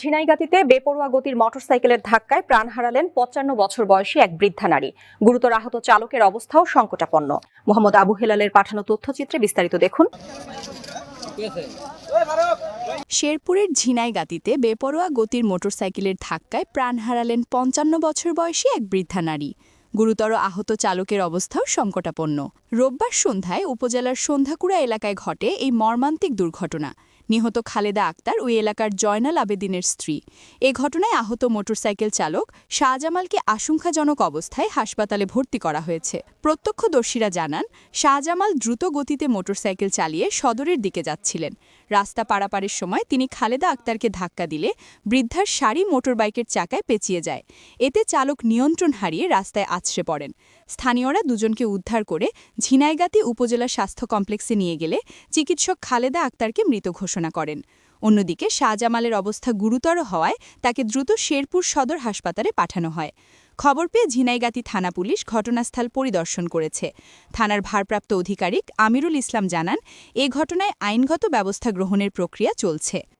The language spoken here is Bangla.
ঝিনাইগাতিতে বেপরোয়া গতির মোটরসাইকেলের ধাক্কায় প্রাণ হারালেন পঞ্চান্ন বছর বয়সী এক বৃদ্ধা নারী। গুরুতর আহত চালকের অবস্থাও সংকটাপন্ন। মোহাম্মদ আবু হেলালের পাঠানো তথ্যচিত্রে বিস্তারিত দেখুন। শেরপুরের ঝিনাইগাতিতে বেপরোয়া গতির মোটরসাইকেলের ধাক্কায় প্রাণ হারালেন পঞ্চান্ন বছর বয়সী এক বৃদ্ধা নারী। গুরুতর আহত চালকের অবস্থাও সংকটাপন্ন। রোববার সন্ধ্যায় উপজেলার সন্ধ্যাকুড়া এলাকায় ঘটে এই মর্মান্তিক দুর্ঘটনা। নিহত খালেদা আক্তার ওই এলাকার জয়নাল আবেদিনের স্ত্রী। এ ঘটনায় আহত মোটরসাইকেল চালক শাহজামালকে আশঙ্কাজনক অবস্থায় হাসপাতালে ভর্তি করা হয়েছে। প্রত্যক্ষদর্শীরা জানান, শাহজামাল দ্রুত গতিতে মোটরসাইকেল চালিয়ে সদরের দিকে যাচ্ছিলেন। রাস্তা পারাপারের সময় তিনি খালেদা আক্তারকে ধাক্কা দিলে বৃদ্ধার শাড়ি মোটরবাইকের চাকায় পেঁচিয়ে যায়। এতে চালক নিয়ন্ত্রণ হারিয়ে রাস্তায় আছড়ে পড়েন। স্থানীয়রা দুজনকে উদ্ধার করে ঝিনাইগাতি উপজেলা স্বাস্থ্য কমপ্লেক্সে নিয়ে গেলে চিকিৎসক খালেদা আক্তারকে মৃত ঘোষণা করেন। অন্যদিকে শাহজামালের অবস্থা গুরুতর হওয়ায় তাকে দ্রুত শেরপুর সদর হাসপাতালে পাঠানো হয়। খবর পেয়ে ঝিনাইগাতি থানা পুলিশ ঘটনাস্থল পরিদর্শন করেছে। থানার ভারপ্রাপ্ত আধিকারিক আমিরুল ইসলাম জানান, এ ঘটনায় আইনগত ব্যবস্থা গ্রহণের প্রক্রিয়া চলছে।